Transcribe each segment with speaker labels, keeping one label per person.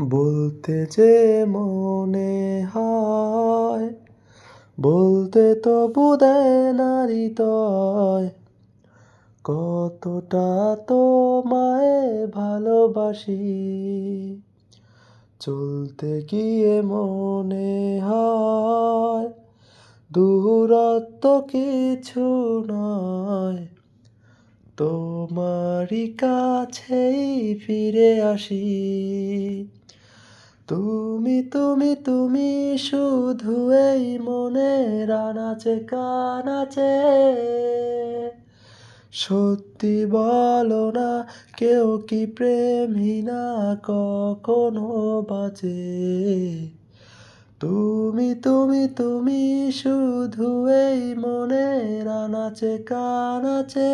Speaker 1: বলতে যে মনে হয়, বলতে তো বুদেয় নারী তয় কতটা তোমায় ভালোবাসি, চলতে গিয়ে মনে হয়, দূরত্ব কিছু নয়। তোমারই কাছেই ফিরে আসি। তুমি তুমি তুমি শুধু এই মনের আনাচে, কানাচে। সত্যি বলো না, কেউ কি প্রেমহীনা কখনো বাজে তুমি তুমি তুমি শুধু এই মনের আনাচে, কানাচে।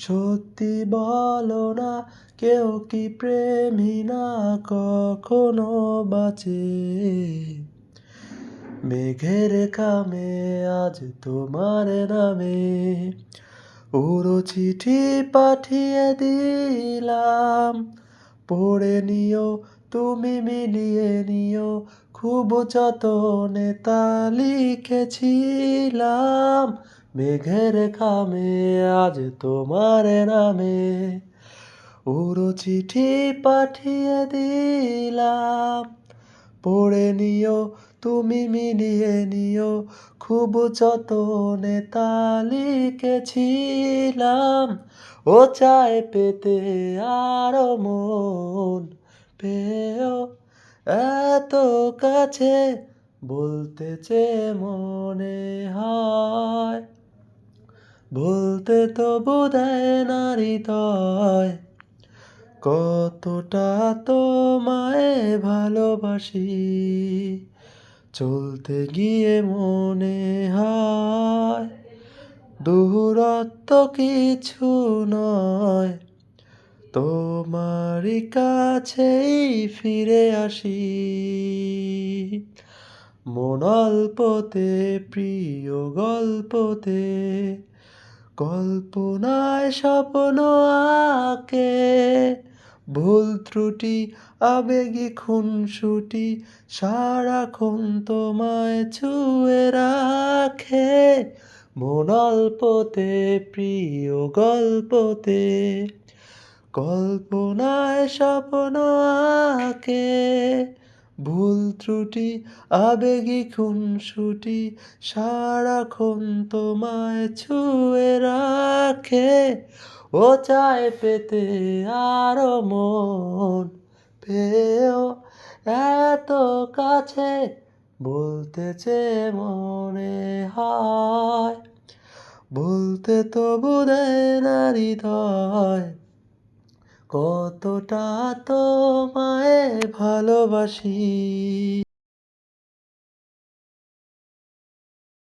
Speaker 1: সত্যি বলো না, কেউ কি প্রেমী না কখনো বাঁচে? মেঘের কামে আজ তোমার নামে উড়ো চিঠি পাঠিয়ে দিলাম। পড়ে নিও, তুমি মিলিয়ে নিও, খুব যতনে তা লিখেছিলাম। মেঘের খামে আজ তোমার নামে উড়ো চিঠি পাঠিয়ে দিলাম। পড়ে নিও, তুমি মিলিয়ে নিও, খুব যতনে তা লিখেছিলাম। ও চায় পেতে আরও মন পেও এত কাছে বলতে চে মনে হয়। বলতে তো বোধয় নারী তয়। কতটা তোমায় ভালোবাসি। চলতে গিয়ে মনে হয় দূরত্ব কিছু নয়। তোমারই কাছেই ফিরে আসি। মন অল্পতে, প্রিয় গল্পতে। কল্পনায় স্বপ্ন আঁকে। ভুল ত্রুটি, আবেগী খুনসুটি সারাক্ষণ তোমায় ছুঁয়ে রাখে। মন অল্পতে, প্রিয় গল্পতে। কল্পনায় স্বপ্ন আঁকে। ভুল ত্রুটি, আবেগী খুনসুটি সারাক্ষণ তোমায় ছুঁয়ে রাখে। ও চায় পেতে আরও মন পেও এত কাছে, বলতে চে মনে হয়। বলতে তো বোধয় নারী তয় কতটা তোমায় ভালোবাসি।